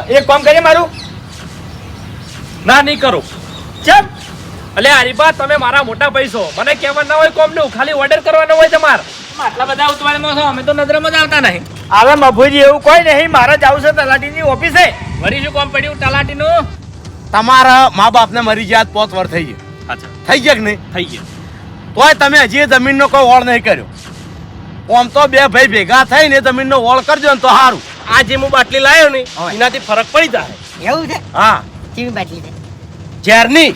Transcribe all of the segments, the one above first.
એક કામ કરીએ મારું? ના નહીં કરું. ચમ! એટલે હરીબા તમે મારા મોટા પૈસો મને કેવા ના હોય કોમનું ખાલી ઓર્ડર કરવાનો હોય તમારે. આટલા બધા ઉતવાળમાં છો અમે તો નજરમાં જ આવતા નહીં. હવે મભુજી એવું કોઈ નહીં. મારે જવું છે તલાટીની ઓફિસે. વળી શું કોમ પડ્યું તલાટીનું? તમારા મા બાપને મરી ગયા પોત વર થઈ ગયા. અચ્છા. થઈ ગયા કે નહીં? થઈ ગયું. તોય તમે હજી એ જમીનનો કોઈ ઓળ નહીં કર્યો. આમ તો બે ભાઈ ભેગા થઈને જમીનનો ઓળ કરજો ને તો સારું. આ જે હું બાટલી લાવ્યો ને એનાથી ફરક પડી જાય. એવું છે? હા. કેવી બાટલી છે? ઝેરની.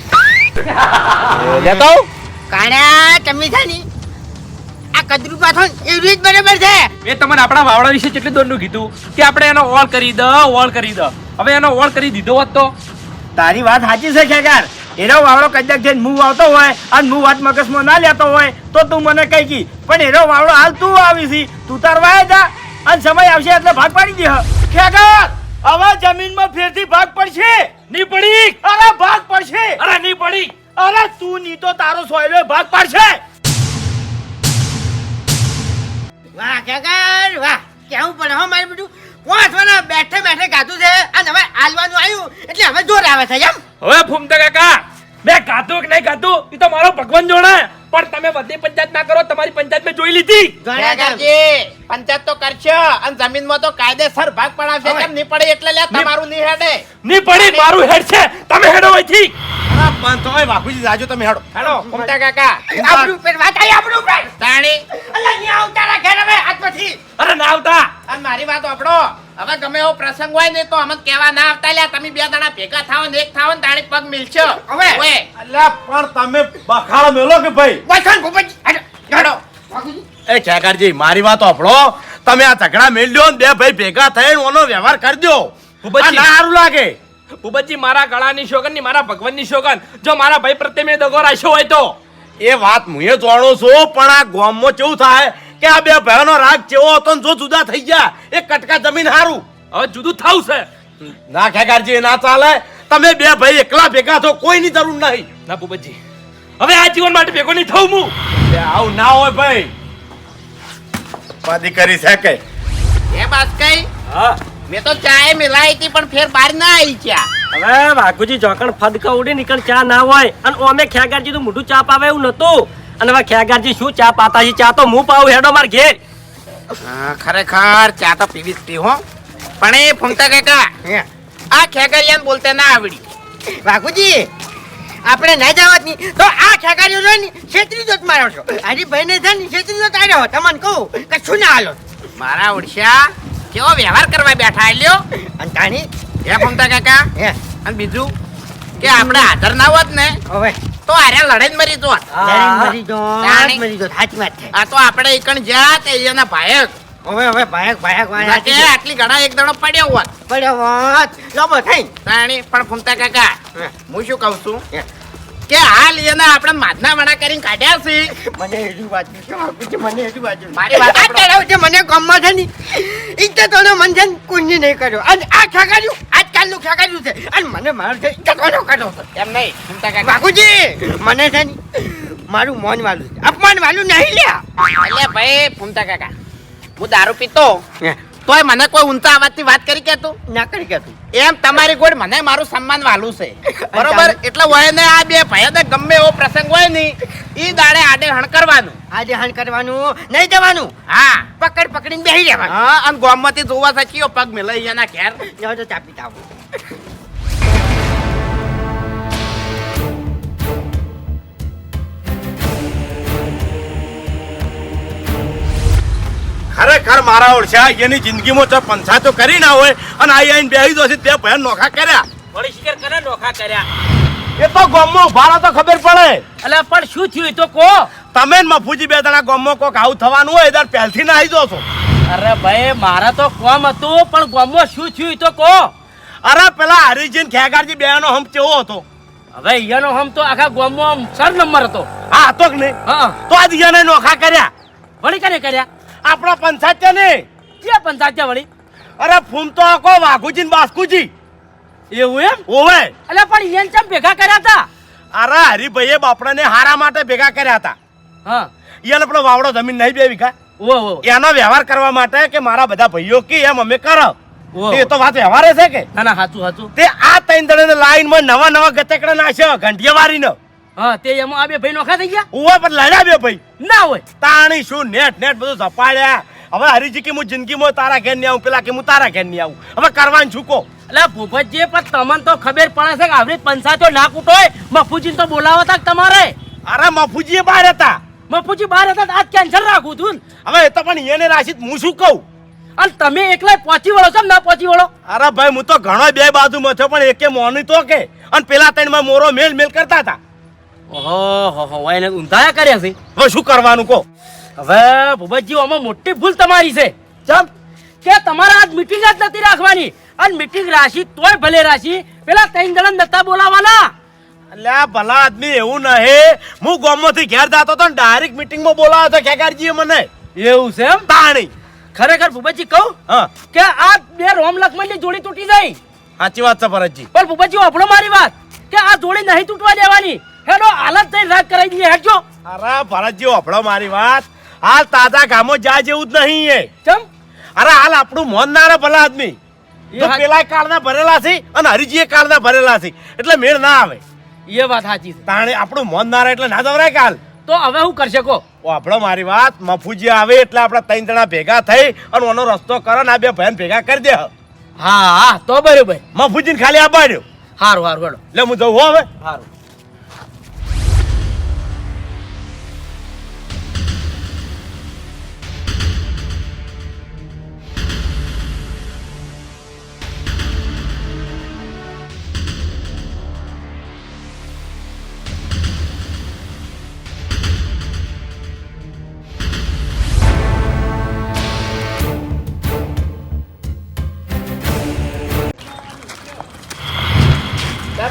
લેતો કાણા તમે છે ને આ કદરૂ પાથો એવી જ બરાબર છે. એ તમને આપણા વાવડા વિશે કેટલી દોડનું કીધું કે આપણે એનો ઓળ કરી દ ઓળ કરી દ. હવે એનો ઓળ કરી દીધો હોત તો? તારી વાત સાચી છે ખેગાર. એનો વાવડો કદાચ જઈને હું આવતો હોય અને હું વાત મગજમાં ના લેતો હોય તો તું મને કહી કી પણ એનો વાવડો હાલ તું આવી છી. તું તાર વાય જા. અને સમય આવશે એટલે ભાગ પાડી દે ખેગાર હવે જમીનમાં ફેરથી ભાગ પડશે. ની પડી. અરે ભાગ પડશે. અરે ની પડી. અરે તું ની તો તારો સોયલો ભાગ પાડશે. વાહ કાકા વાહ. કેવું પણ હો મારું બધું પાંચ વાના બેઠે બેઠે ગાતું છે. અને હવે આલવાનું આવ્યું. એટલે હવે જોર આવે છે એમ? હવે ફૂમતા કાકા. મેં ગાતું કે નહીં ગાતું એ તો મારો ભગવાન જોણે પણ તમે બધી પંચાયત ના કરો તમારી પંચાયત મેં જોઈ લીધી. પંચાયત તો કરશે અને જમીનમાં તો કાયદેસર ભાગ પડાવશે. કેમ નહીં પડે એટલે લે તમારું નહીં હેડે? નહીં પડે મારું હેડ છે. તમે હેડો અહીંથી. અરે પણ તોય બાપુજી જાજો તમે હેડો. હેડો. ઘૂમતા કાકા આપણું ઉપર વાત આવી આપણું ઉપર તાણી. અલા અહીંયા આવતા રા ઘેર હવે આજ પછી. અરે ના આવતા. અને મારી વાત આપડો હવે ગમે એવો પ્રસંગ હોય ને તો અમને કહેવા ના આવતા. લ્યા તમે બે જણા ભેગા થાવ ને એક થાવ ને તાણી પગ મિલશો. હવે. ઓએ, અલ્યા પણ તમે બખાડો મેલો કે ભાઈ? વાસણ ભૂપત હેડો હેડો. એ ખેગારજી મારી વાત સાંભળો તમે આ ઝઘડા મેળ્યો ને બે ભાઈ ભેગા થઈને ઓનો વ્યવહાર કરજો ભૂપતજી. આ સારું લાગે. ભૂપતજી મારા ગળાની શોગનની મારા ભગવાનની શોગન. જો મારા ભાઈ પ્રત્યે મેં દગો રાખ્યો હોય તો? એ વાત હું એ જાણું છું પણ આ ગામમાં કેવું થાય કે આ બે ભાઈઓનો રાગ કેવો હતો ને જો જુદા થઈ ગયા એ કટકા જમીન હારું. હવે જુદું થાવ છે. ના ખેગારજી એ ના ચાલે. તમે બે ભાઈ એકલા ભેગા થો કોઈની જરૂર નહીં. ના ભૂપતજી. હવે આ જીવન માટે ભેગો નહીં થવું હું. બે આવું ના હોય ભાઈ. પાદી કરી શકે. એ બાસ કઈ? હા. મેં તો ચાય મિલાઈ હતી પણ ફેર બહાર ના આવી ચા હવે વાઘુજી જોકણ ફદકા ઉડી નીકળ ચા ના હોય. અને ઓમે ખેગારજી નું મોઢું ચા પાવે એવું નતું અને હવે ખેગારજી શું ચા પાતા છે? ચા તો હું પાવું હેડો માર ઘેર. ખરેખર ચા તો પીવી જ પી હો. પણ એ ફૂંકતા કાકા. આ ખેગરિયાને બોલતા ના આવડી. વાઘુજી આપણે ના જવાત નહીં તો આ ખેગારીઓ છે ને છેતરી જોત મારો છો. હરીભાઈ ને છે ને છેતરી જોત આવ્યો તમને કહું કે શું ના હાલો મારા ઓડિશા કેવો વ્યવહાર કરવા બેઠા લ્યો. અને કાણી એ ફૂમતા કાકા? હે. અને બીજું? કે આપણે આધાર ના હોત ને હવે. તો આરે લડાઈ મરી જો લડાઈ મરી જો. મરી જો સાચી વાત છે. આ તો આપણે એકણ જ્યાં તે એના ભાયક. હવે હવે ભાયક ભાયક ના કે આટલી ઘણા એક દડો પડ્યો હોત. પડ્યો હોત. લોબો થઈ. તાણી પણ ફૂમતા કાકા હે. શું કહું છું. કે હાલ એને આપણે માધના વડા કરીને કાઢ્યા છે. મને એજુ વાંચ્યું છે? મને એજુ વાંચ્યું મારી વાત. તળાવ છે મને ગામમાં છે ને. ઇજ્જતોનો મન છે ને કોઈને નહીં કર્યો. અને આ ખેગાડ્યું આજકાલનું ઠગાડ્યું છે. અને મને મારો છે ઇજ્જતોનો કર્યો છે એમ નહીં ચિંતા કાકા બાકુજી મને છે ને મારું મોન વાલું છે. અપમાન વાલું નહીં લ્યા. એટલે ભાઈ ફૂમતા કાકા હું દારૂ પીતો. તોય મને કોઈ ઊંચા અવાજથી વાત કરી કે તું? ના કરી કે તું. એમ તમારી ગોળ મને મારું સન્માન વાલું છે. બરોબર? એટલે હોય ને આ બે ભાઈ ને ગમે એવો પ્રસંગ હોય ને ઈ દાડે આડે હણ કરવાનું. આજે હણ કરવાનું. નહીં જવાનું. હા. પકડ પકડીને બેહી રહેવાનું. હા અને ગોમમાંથી જોવા સાચીઓ પગ મેલાઈ એના ઘેર. જાવ તો ચા પીતા આવો. ખરેખર મારા ઓળખ્યા એની જિંદગીમાં તો પંચાયતો કરી ના હોય અને આઈ આઈને બેહી દો છે તે ભાઈ નોખા કર્યા. વળી શિકાર કરે નોખા કર્યા? એ તો ગોમો ઊભા તો ખબર પડે. એટલે પણ શું થયું તો કો તમે મફુજી બે જણા ગામમાં કોક આવું થવાનું હોય દર પહેલથી ના આવી છો અરે ભાઈ મારા તો કોમ હતું પણ ગોમો શું થયું તો કો અરે પેલા હરિજીન ખેગારજી બે નો હમ કેવો હતો? હવે ઈયાનો હમ તો આખા ગોમો સર નંબર હતો. હા હતો કે નહીં? હા. તો આજ ઈયાને નોખા કર્યા. વળી કને કર્યા? આપણા પંચાયત ને ક્યાં પંચાયત વળી? અરે ફૂમ તો આખો વાઘુજી ને બાસ્કુજી. એવું એમ? ઓવે. એટલે પણ ઈયન ચમ ભેગા કર્યા હતા? અરે હરિભાઈએ બાપડાને હારા માટે ભેગા કર્યા હતા. હા. એને પણ વાવડો જમીન નહીં બે વીઘા. ઓ એનો વ્યવહાર કરવા માટે કે મારા બધા ભાઈઓ કે એમ અમે કરો. એ તે વાત વ્યવહાર છે કે? ના ના સાચું સાચું. તે આ ત્રણ જણાને લાઈનમાં નવા નવા ગતેકડા નાખ્યા ઘંટિયા વારીને. હા તે એમાં આ બે ભાઈ નોખા થઈ ગયા? ઉવા પર લડ્યા બે ભાઈ. ના હોય. તાણી શું નેટ નેટ બધું ઝપાડ્યા. હવે હરીજી કે હું જિંદગીમાં તારા ઘેર નહીં આવું પેલા કે હું તારા ઘેર નહીં આવું. હવે કરવાનું છૂકો એટલે ભૂપતજી પણ તમને તો ખબર પડે છે કે આવડી પંચાયતો ના કૂટોય મફુજી તો બોલાવો તા તમારે. અરે મફુજી બહાર હતા. મફુજી બહાર હતા તો આજ કેન્સલ રાખું છું હવે એ તો પણ એને રાશિદ હું શું કહું? અને તમે એકલા પહોંચી વળો છો ને પહોંચી વળો? અરે ભાઈ હું તો ઘણો બે બાજુ થયો પણ એકે મોની તો કે. અને પેલા ત્રણમાં મોરો મેલ મેલ કરતા હતા. ઓહો હો એને ઊંધાયા કર્યા છે. હવે શું કરવાનું કહો? હવે ભૂપતજી આમાં મોટી ભૂલ તમારી છે. ચમ? કે તમારે આજ મીટિંગ જ નથી રાખવાની. અને મીટિંગ રાશી તોય ભલે રાશી પેલા ત્રણ જણા નતા બોલાવાના. એટલે ભલા આદમી એવું નહીં. હું ગામમાંથી ઘેર જતો તો ડાયરેક્ટ મીટિંગમાં બોલાવ્યો હતો ખેગારજીએ મને. એવું છે એમ? તાણી ખરેખર ભૂપતજી કહું? હા. કે આ બે રોમ લક્ષ્મણની જોડી તૂટી જાય સાચી વાત છે ભરતજી. પણ ભૂપતજી આપણો મારી વાત. કે આ જોડી નહીં તૂટવા દેવાની. હેડો હાલત થઈ રાગ કરાવી દઈએ. હેડજો. અરે ભરતજી ઓફળો મારી વાત. હાલ તાજા ગામો જા જેવું જ નહીં એ. ચમ? અરે હાલ આપણું મોન ના ભલા આદમી. એ તો પેલા કાળના ભરેલા છે અને હરિજીએ કાળના ભરેલા છે. એટલે મેળ ના આવે. એ વાત સાચી છે. તાણે આપણું મોન ના એટલે ના દવરાય કાલ. તો હવે હું કરી શકો આપણો મારી વાત. મફુજી આવે એટલે આપણે ત્રણ જણા ભેગા થઈ અને ઓનો રસ્તો કરો ને આ બે ભાઈ ભેગા કરી દે. હા હા તો બરોબર. મફુજીને ખાલી આબાડ્યો હારું સારું હેડો. એટલે હું જવું હવે. હારું.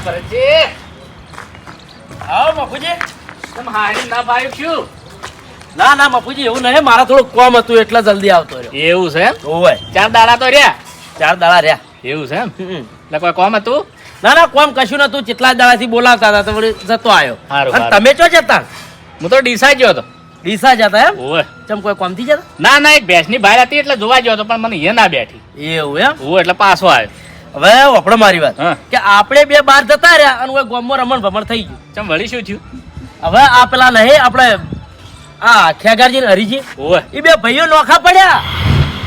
ભરતજી આવો મફુજી. તમે હારી ના ભાઈ ના ના મફુજી એવું નહીં. મારા થોડું કોમ હતું એટલે જલ્દી આવતો રહ્યો. એવું છે ઓવે ચાર દાડા તો રહ્યા. ચાર દાડા રહ્યા. એવું છે એમ? એટલે કોઈ કોમ હતું? ના ના કોમ કશું નતું કેટલા દાડાથી બોલાવતા હતા તો જતો આવ્યો અને તમે ચો જતા? હું તો ડીસા ગયો હતો. ડીસા જતા એમ? ઓવે ચમ કોઈ કોમથી જતા? ના ના એક ભેંસની બહાર હતી એટલે જોવા ગયો હતો પણ મને એ ના બેઠી. એવું એમ? ઓ એટલે પાછો આવ્યો. હવે વપડો મારી વાત. કે આપણે બે બાર જતા રહ્યા અને હું ગોમમાં રમણ ભમણ થઈ ગયું. ચમ વળી શું થયું? હવે આ પેલા નહીં આપણે આ ખેગારજી ને હરીજી એ બે ભાઈઓ નોખા પડ્યા.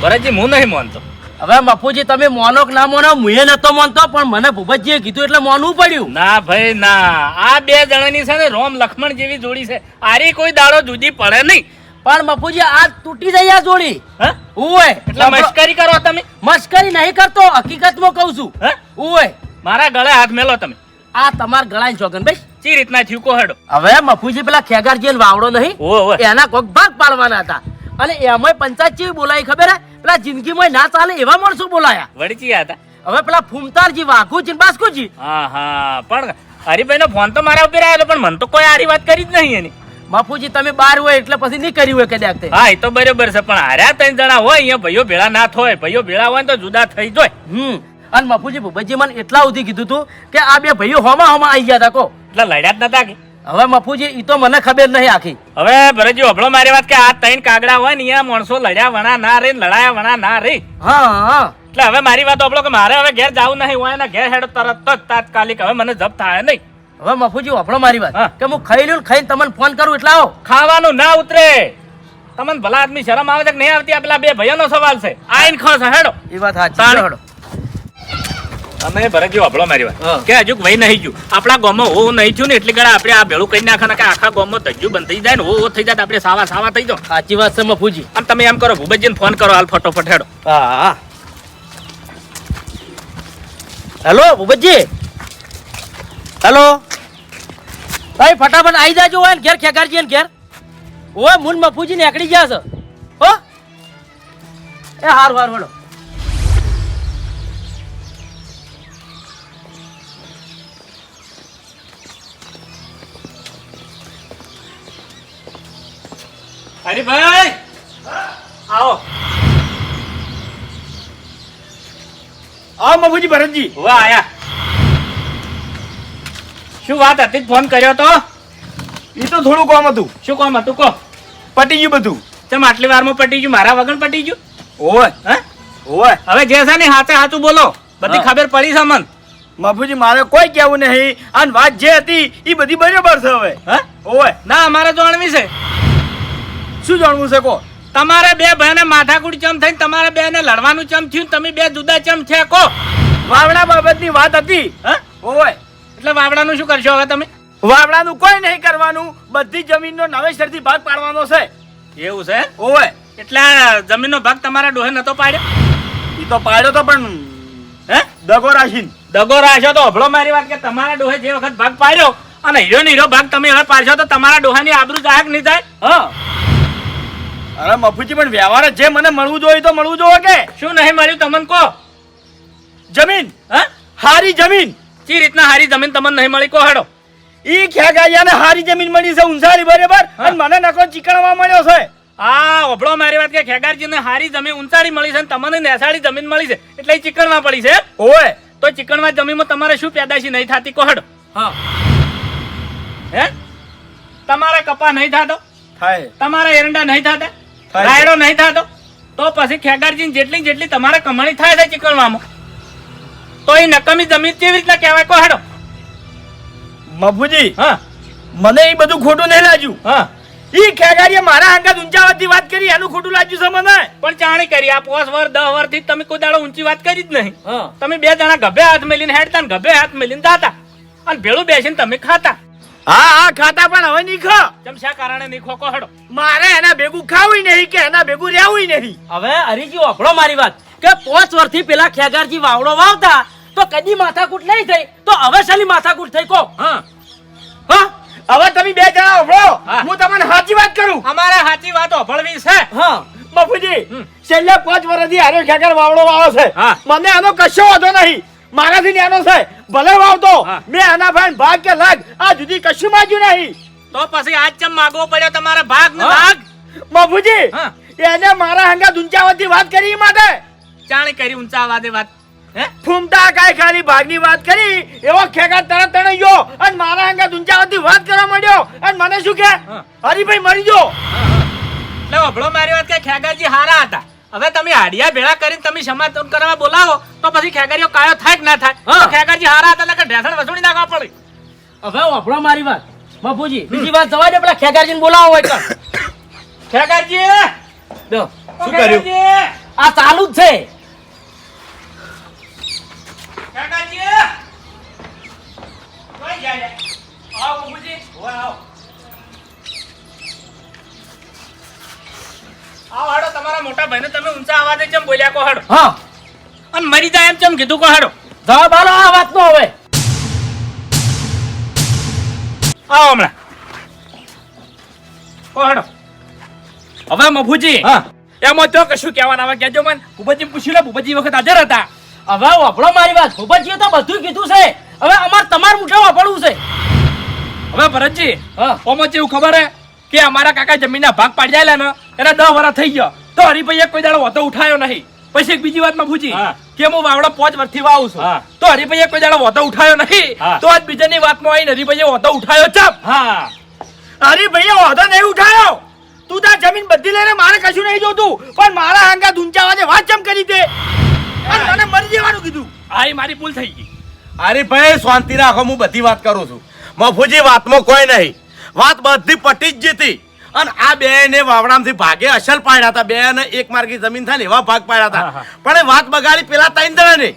ભરતજી હું નહીં માનતો. હવે મફુજી તમે મોનો કે ના મોનો મુએ નતો માનતો પણ મને ભૂપતજીએ કીધું એટલે મોનવું પડ્યું. ના ભાઈ ના. આ બે જણાની છે ને રોમ લક્ષ્મણ જેવી જોડી છે. આરી કોઈ દાડો જુદી પડે નહીં. પણ મફુજી આ તૂટી જાય આ જોડી. હા? ઉવે એટલે મશ્કરી કરો તમે. મશ્કરી નહીં કરતો હકીકતમાં કહું છું. હા? મારા ગળે હાથ મેલો તમે. આ તમાર ગળાની જોગન ભાઈ ચી રીતના થયું કો હેડો? હવે મફુજી પેલા ખેગારજી વાવડો નહીં એના કોક ભાગ પાડવાના હતા. અને એમાંય પંચાયત જેવી બોલાય ખબર હે? પેલા જિંદગીમાં ના ચાલે એવા માણસો બોલાયા. વળી ચી હતા. હવે પેલા ફૂમતારજી વાઘુજી બાસ્કુજી. હા હા પણ હરિભાઈ નો ફોન તો મારા ઉપર આવ્યો પણ મને તો કોઈ આરી વાત કરી જ નહીં એની. બાપુજી તમે બાર હોય એટલે પછી નહીં કર્યું હોય કદાચ હા એ તો બરોબર છે પણ હાર્યા ત્રણ જણા હોય અહીંયા ભાઈઓ ભેળા ના થાય ભાઈઓ ભેળા હોય તો જુદા થઈ જાય. હમ. અને બાપુજી ભૂપતજી મને એટલા સુધી કીધું તું કે આ બે ભાઈઓ હોમા હોમા આવી ગયા હતા કો એટલે લડ્યા જ નતા કે? હવે મફુજી ઈ તો મને ખબર નહીં આખી. હવે ભરતજી અભળો મારી વાત કે આ ત્રણ કાગડા હોય ને અહીંયા માણસો લડ્યા વણા ના રે લડાયા વણા ના રે. હા હા. એટલે હવે મારી વાત અભળો કે મારે હવે ઘેર જવું નહીં હોય ને ઘેર હેડ તરત જ તાત્કાલિક. હવે મને જપ થાય નહીં. હવે મફુજી વાપરો મારી વાત. કે હું ખાઈ લઉં ખાઈને તમને ફોન કરું એટલે આવો. ખાવાનું ના ઉતરે. તમને ભલા આદમી શરમ આવે છે કે નહીં આવતી? આ પેલા બે ભાઈઓનો સવાલ છે. આઈન ખસ હેડો. એ વાત સાચી હેડો. અમે ભરતજી અભળો મારી વાત. કે હજુ વહી નહીં ગયું આપણા ગામમાં હોવું નહીં થયું ને એટલી ગળા આપણે આ ભેળું કરી નાખવાના કે આખા ગામમાં તજ્જુ બંધ થઈ જાય ને હો થઈ જાય આપણે સાવા સાવા થઈ જાઓ. સાચી વાત છે મફુજી. અને તમે એમ કરો ભૂપતજીને ફોન કરો હાલ ફટોફટ હેડો. હા હા. Hello Bhupatji hello? ભાઈ, ફટાફટ આવી જાજો હોય ને ઘેર ખેગારજી ને ઘેર. ઓય મુન મફુજી એકડી ગયા છે. હો? એ, હારું હારું હેડો હરીભાઈ! આવો. આવો, મફુજી, ભરતજી. વાહ આયા. શું વાત હતી? ફોન કર્યો તો? એ તો થોડું કામ હતું. શું કામ હતું? કહો. પટી ગયું બધું. તેમ આટલી વારમાં પટી ગયું? મારા વગર પટી ગયું? ઓય હે? ઓય હવે જે છે ને હાથે હાથું બોલો. બધી ખબર પડી છે મન મફુજી મારે કોઈ કહેવું નહીં. અને વાત જે હતી એ બધી બરાબર છે હવે. હા? ઓય ના અમારે જાણવી છે. શું જાણવું છે કો તમારે બે ભાઈને માથાકૂટ ચમ થઈને તમારે બે ને લડવાનું ચમ થયું? તમે બે જુદા ચમ છે કો વાવડા બાબતની વાત હતી. હે? ઓય એટલે વાવડાનું શું કરશો હવે તમે? વાવડાનું કોઈ નહીં કરવાનું. બધી જમીનનો નવેસરથી ભાગ પાડવાનો છે. એવું છે? ઓવે. એટલે જમીનનો ભાગ તમારા ડોહે નતો પાડ્યો? એ તો પાડ્યો તો પણ હે? દગો રાખીને. દગો રાખ્યો તો હભળો મારી વાત કે તમારા ડોહે જે વખત ભાગ પાડ્યો અને હીરો ને હીરો ભાગ તમે હવે પાડશો તો તમારા ડોહાની આબરૂ જાહેર નહીં થાય? હા. અરે મફુજી પણ વ્યવહાર જ જે મને મળવું જોઈએ તો મળવું જોઈએ કે? શું નહીં મળ્યું? તમને કહો. જમીન. હા? હારી જમીન. ચી રીતના હારી જમીન તમને નહીં મળી કહો હેડો ઈ ખેગાયાને હારી જમીન મળી છે ઊંઝારી બરાબર? અને મને નકો ચીકણવા મળ્યો છે. આ ઓભળો મારી વાત કે ખેગારજીને હારી જમીન ઉંચાડી મળી છે અને તમને નેસાડી જમીન મળી છે એટલે એ ચીકણમાં પડી છે. ઓય. તો ચીકણવા જમીનમાં તમારે શું પેદાશી નહીં થતી કહો હેડો હા. હે? તમારે કપા નહીં થાતો? થાય. તમારા એરંડા નહીં થાતા. રાયડો નહીં થતો? તો પછી ખેગારજીને જેટલી જેટલી તમારે કમાણી થાય છે ચીકણવામાં. તો એ નકમી જમીન કેવી રીતના કહેવાય? કહો હેડો. બાપુજી હા. મને એ બધું ખોટું નહીં લાગ્યું. હા. ઈ ખેગારીએ મારા આગળ ઊંચાવાથી વાત કરી એનું ખોટું લાગ્યું છે મને. પણ ચાણી કરી આ પોસ વર દહ વરથી તમે કોઈ દાડો ઊંચી વાત કરી જ નહીં. હા. તમે બે જણા ગભે હાથ મેલીને હેડતા ને ગભે હાથ મેલીને દાતા અને ભેળું બેસીને તમે ખાતા. હા હા ખાતા પણ હવે નહીં ખો. ચમ શા કારણે નહીં ખોકો હેડો. મારે એના ભેગું ખાવું નહીં કે એના ભેગું રહેવું નહીં. હવે હરીજી વાપરો મારી વાત. કે પાંચ વર્ષથી પેલા ખેગારજી વાવડો વાવતા તો કદી માથાકૂટ નહીં થઈ. તો હવે શાલી માથાકૂટ થઈ? કો હા. હા? હવે તમે બે જણા ઉભરો હું. તમને સાચી વાત કરું. અમારે સાચી વાતો ભળવી છે. હા. બાપુજી છેલ્લે પાંચ વર્ષથી આરો ખેગર વાવડો વાવો છે. મને આનો કશો વાંધો નહીં. મારાથી નાનો છે. ભલે વાવતો. મેં આના ભાઈ ભાગ કે લાગ આ જુદી કશું માગ્યું નહીં. તો પછી આજ ચમ માગવો પડ્યો તમારા ભાગ ને ભાગ? બાપુજી હા. એને મારા હંગા દુંચાવતી વાત કરી માટે. ચાણી કરી ઊંચા વાદે વાત. હે? ફૂમતા કાય ખાલી ભાગની વાત કરી એવો ખેગા તરત તણે ગયો અને મારા અંગે ઊંચાવાથી વાત કરવા માંડ્યો. અને મને શું કે. હરીભાઈ મરી ગયો. એટલે અભળો મારી વાત કે ખેગાજી હારા હતા. હવે તમે હાડિયા ભેળા કરીને તમે સમાધાન કરવા બોલાવો તો પછી ખેગારીઓ કાયો થાય કે ના થાય? ખેગારજી હારા હતા એટલે ઢેસણ વસૂડી નાખવા પડે. હવે વાપરો મારી વાત. બાપુજી બીજી વાત જવા દે પેલા ખેગારજીને બોલાવો હોય ખેગારજી. શું કર્યું? આ ચાલુ જ છે. ખેગાજી! કોઈ જાય. આવો બાપુજી. ઓય આવો. આવો હાડો તમારા મોટા ભાઈને તમે ઊંચા અવાજે ચમ બોલ્યા કો હાડો? હા. અને મરી જાય એમ ચમ કીધું કો હાડો? જવાબ આલો આ વાતનો હવે. આવો હમણાં. કો હાડો. હવે મફુજી હા. એમાં તો કશું કહેવાના. આવે કહેજો મને. ભૂપતજી પૂછી લો ભૂપતજી વખત હાજર હતા. હવે વાપરો મારી વાત. ભૂપતજીએ તો બધું કીધું છે. હવે અમાર તમાર મુઠે વાપરવું છે. હવે ભરતજી હા. ઓમાં એવું ખબર હે કે અમારા કાકા જમીનના ભાગ પાડી જાય ને એના દસ વર્ષ થઈ ગયો. તો હરિભાઈએ કોઈ દાડો વધો ઉઠાયો નહીં. પછી એક બીજી વાતમાં પૂછી કે હું વાવડો પાંચ વર્ષથી વાવું છું. તો હરિભાઈએ કોઈ દાડો વધો ઉઠાયો નહીં. તો આજ બીજાની વાતમાં આવીને હરિભાઈએ વધો ઉઠાયો. ચપ હા. હરીભાઈએ વધો નહીં ઉઠાયો. તું તાર જમીન બધી લઈને મારે કશું નહીં જોતું. પણ મારા હંગા ઊંચાવાથી વાત ચમ કરી દે અને મને મરી જવાનું કીધું. આ ઈ મારી ભૂલ થઈ ગઈ. અરે ભાઈ શાંતિ રાખો હું બધી વાત કરું છું. મફુજી વાતમાં કોઈ નહીં. વાત બધી પટી જ જીતી. અને આ બે ને વાવડામાંથી ભાગે અસલ પાડ્યા હતા. બે ને એક માર્ગી જમીન થાય ને એવા ભાગ પાડ્યા હતા. પણ એ વાત બગાડી પેલા ત્રણ જણા ને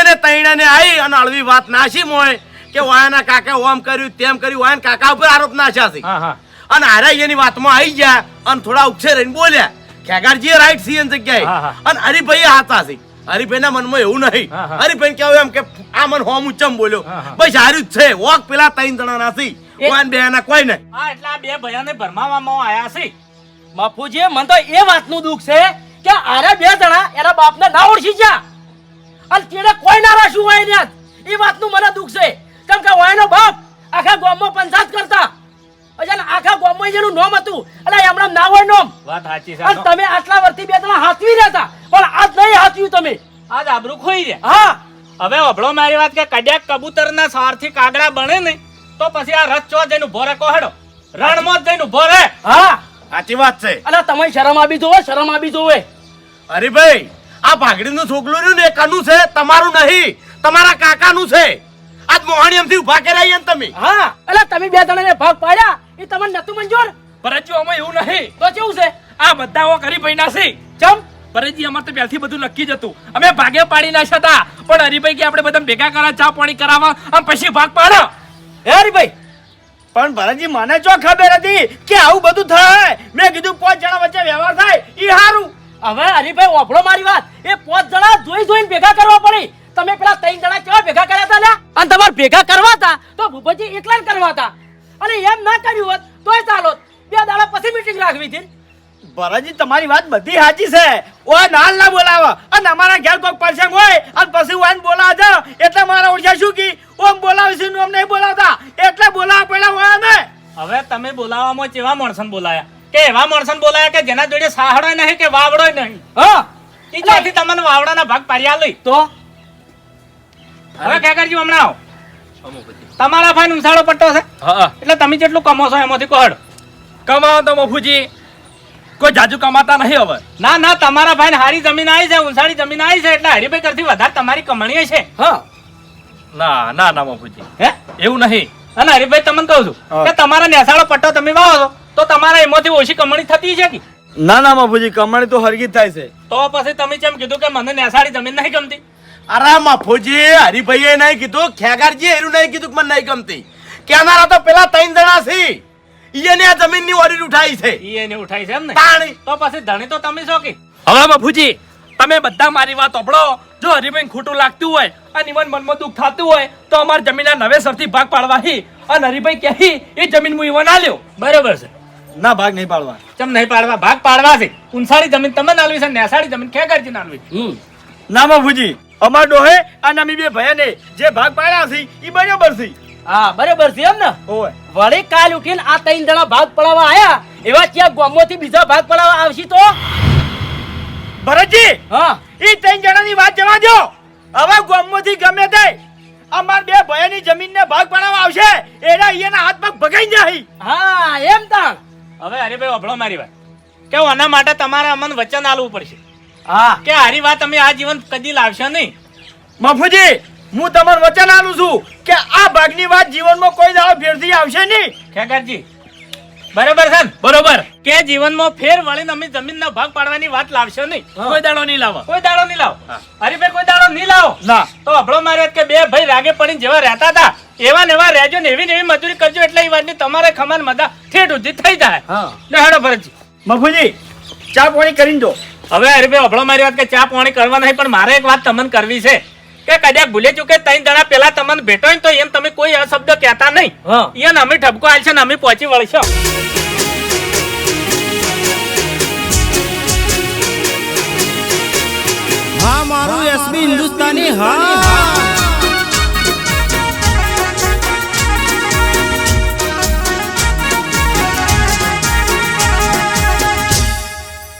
એને તૈણાને આવી અને અળવી વાત નાસી મોય કે વાયના કાકા ઓમ કર્યું તેમ કર્યું. વાયન કાકા ઉપર આરોપ નાશ્યા છે. હા હા. અને હારા એની વાતમાં આવી ગયા અને થોડા ઉછે રહીને બોલ્યા. ખેગારજીએ રાઈટ સી એની હા, જગ્યાએ હા. અને હરિભાઈ હાથા છે. હરિભાઈના મનમાં એવું નહીં. હરિભાઈ કેવું એમ કે આ મન હોમ ઉચ્ચમ બોલ્યો. ભાઈ સારું જ છે. વોક પેલા ત્રણ જણા નાસી કોઈ બે ના કોઈ નહીં. હા એટલે આ બે ભયાને ભરમાવામાં આયા છે બાપુજી મને તો એ વાતનું દુઃખ છે કે આરે બે જણા એના બાપને ના ઓળખી ગયા. અને તેને કોઈ ના રાખ્યું હોય ને એ વાતનું મને દુઃખ છે. કેમ કે વાયનો બાપ આખા ગામમાં પંચાયત કરતા. અજાન આખા ગામમાં જેનું નામ હતું. એટલે એમણે ના હોય નામ. વાત સાચી છે અને તમે આટલા વર્ષથી બે જણા હાથવી રહેતા પણ આજ નહીં હાથવ્યું તમે. આજ આબરૂ ખોઈ રહ્યા. હા. હવે અભળો મારી વાત કે કડ્યાક કબૂતરના સારથી કાગડા બને ને તો પછી આ રથ ચો જઈને ઊભો રહે કોહડો રણમાં જઈને ઊભો રહે. હા. સાચી વાત છે. અલા તમે શરમ આવી જોવે શરમ આવી જોવે. હરિભાઈ આ ભાગડીનું છોકલું રહ્યું ને કનું છે તમારું નહીં તમારા કાકાનું છે. આજ મોહાણીયમથી ઊભા કરાઈએ ને તમે. હા. એટલે તમે બે જણાને ભાગ પાડ્યા. એ તમને નતું મંજૂર? પરજી અમે એવું નહીં. તો કેવું છે? આ બધાઓ કરી પૈના છે. ચમ? પરજી અમારે તો પહેલથી બધું નક્કી જ હતું. અમે ભાગે પાડી નાખ્યા હતા પણ હરીભાઈ કે આપણે બધા ભેગા કરા ચા પાણી કરાવવા અને પછી ભાગ પાડો. હે હરીભાઈ પણ ભરતજી મને જો ખબર હતી કે આવું બધું થાય મેં કીધું પાંચ જણા વચ્ચે વ્યવહાર થાય ઈ હારું. હવે હરીભાઈ ઓફળો મારી વાત. એ પાંચ જણા જોઈ જોઈને ભેગા કરવા પડી. તમે પેલા ત્રણ જણા કેવા ભેગા કર્યા હતા ને અને તમારે ભેગા કરવા હતા? તો ભૂપતજી એકલા જ કરવા હતા. અને એમ ના કર્યું હોત તોય ચાલો બે દાડા પછી મીટિંગ રાખવી હતી. ભરતજી તમારી વાત બધી સાચી છે. ઓ નાલ ના બોલાવો. અને અમારા ઘેર કોઈ પ્રસંગ હોય અને પછી વાન બોલાવા જાઓ એટલે મારા ઓળખ્યા શું કી? ઓમ બોલાવે છે ઓમ નહીં બોલાવતા. એટલે બોલાવા પડ્યા હોય ને હવે તમે બોલાવવામાં કેવા માણસને બોલાયા? કે એવા માણસને બોલાયા કે જેના જોડે સાહડો નહીં કે વાવડો નહીં? હા. ઈ ચોથી તમને વાવડાના ભાગ પાડ્યા લઈ તો? હવે કાકાજી હમણાં આવો? તમારા ભાઈ ઉંસાળો પટ્ટો છે એટલે તમે જેટલું કમો છો એમાંથી કોહડ. કમાવો તો મફુજી. કોઈ જાજુ કમાતા નહીં હવે. ના ના તમારા ભાઈ હારી જમીન આવી છે ઉંસાળી જમીન આવી છે એટલે હરીભાઈ કરતી વધારે તમારી કમાણી છે. હા. ના ના ના મફુજી. હે? એવું નહીં. અને હરીભાઈ તમને કહું છું કે તમારા નેસાળો પટ્ટો તમે વાવો છો તો તમારા એમાંથી ઓછી કમાણી થતી છે કે? ના ના મફુજી કમાણી તો હરગી થાય છે. તો પછી તમે કેમ કીધું કે મને નેસાળી જમીન નહીં ગમતી. અરે મફુજી હરિભાઈએ નહીં કીધું ખેગારજી એનું નહીં કીધું કે મને નહીં ગમતી. કેનારા તો પેલા ત્રણ જણા છે. ઈને આ જમીનની ઉઠાઈ છે. ઈ ઉઠાઈ છે એમ ને? તાણી. તો પછી ધણી તો તમે છો કે? હવે બાપુજી તમે બધા મારી વાત ઓપડો જો હરીભાઈ ખોટું લાગતું હોય અને ઇવન મનમાં દુઃખ થતું હોય તો અમાર જમીનના નવેસરથી ભાગ પાડવાથી અને હરીભાઈ કહી એ જમીન હું ઇવન આલ્યો. બરોબર છે. ના ભાગ નહીં પાડવા. ચમ નહીં પાડવા? ભાગ પાડવા છે. ઉનસાળી જમીન તમે નાલવી છે નેસાળી જમીન ખેગારજી નાલવી હમ. ના બાપુજી. અમાર ડોહે અને અમે બે ભયાને જે ભાગ પાડ્યા છે ઈ બરાબર છે. હા બરાબર છે એમ ને? ઓય વળી કાલ ઉઠીને આ ત્રણ જણા ભાગ પડાવવા આયા એવા ત્યાં ગોમોથી બીજા ભાગ પડાવવા આવશે તો? ભરતજી હા. ઈ ત્રણ જણાની વાત જવા દો હવે ગોમોથી ગમે તે અમાર બે ભયાની જમીનને ભાગ પડાવવા આવશે એના અહીંયાના હાથ પગ ભગાઈ જાય હા એમ તાણ. હવે હરીભાઈ અભળો મારી વાત. કે આના માટે તમારે અમને વચન આલવું પડશે. હા. કે હારી વાત તમે આ જીવન કદી લાવશો નહીં. બાપુજી હું તમને વચન આલું છું કે આ ભાગની વાત જીવનમાં કોઈ દાડો ફેરથી આવશે નહીં. ખેગરજી બરોબર છે બરોબર. કે જીવનમાં ફેર વળીને અમે જમીનના ભાગ પાડવાની વાત લાવશો નહીં. કોઈ દાડો નહીં લાવો. કોઈ દાડો નહીં લાવો. હરીભાઈ કોઈ દાડો નહીં લાવો. ના. તો અભળો મારે કે બે ભાઈ રાગે પડીને જેવા રહેતા હતા એવા ને એવા રહેજો ને એવી ને એવી મજૂરી કરજો એટલે એ વાતની તમારે ખમાન મજા ઠેઠ ઉધી થઈ જાય. હા. હેડો ભરતજી. મફુજી ચા પાણી કરીને દો. હવે હરીભાઈ અભળો મારી વાત કે ચા પાણી કરવા નહીં પણ મારે એક વાત તમને કરવી છે. કે કદાચ ભૂલે ચૂકે ત્રણ જણા પેલા તમને ભેટો હોય ને તો એમ તમે કોઈ અશબ્દ કહેતા નહીં. હા. એને અમે ઠપકો આલશે ને અમે પહોંચી વળશો. હા મારું એસબી હિન્દુસ્તાની હા.